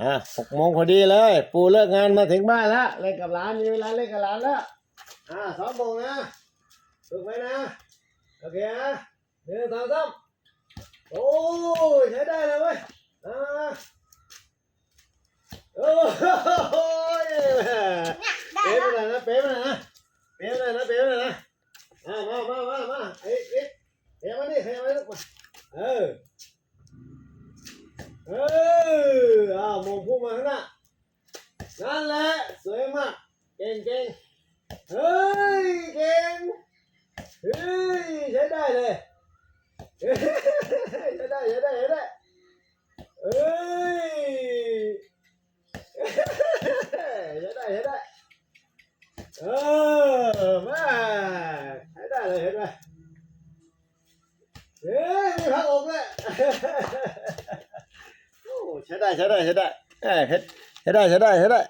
อะหกโมงพอดีเลย ปูเลิกงานมาถึงบ้านแล้วเล่นกับหลานมีเวลาเล่นกับหลานแล้วอ่าสองโมงนะฝึกไว้นะ โอเคนะหนึ่งสองสามโอ้ยใช้ได้เลยเว้ยอ่าโอ้ยเนี่ยได้เป๊ะไปหน่อยนะเป๊ะไปหน่อยนะเป๊ะไปหน่อยนะเป๊ะไปหน่อยนะมามามามามาเอ้ยเอ้ยเฮ้ยมาดิเฮ้ยมาดิเออเออ มองพุ่งมาข้างหน้านั่นแหละสวยมากเก่งเก่งเฮ้ยเก่งเฮ้ยใช้ได้เลยเฮ้ยใช้ได้ใช้ได้ใช้ได้เฮ้ยใช้ได้ใช้ได้ เออมาใช้ได้เลยเห็นไหมเฮ้ยมีพักอกเลยโอ้ ใช้ได้ใช้ได้ใช้ได้เอ้ยใช้ได้ใช้ได้ใช้ได้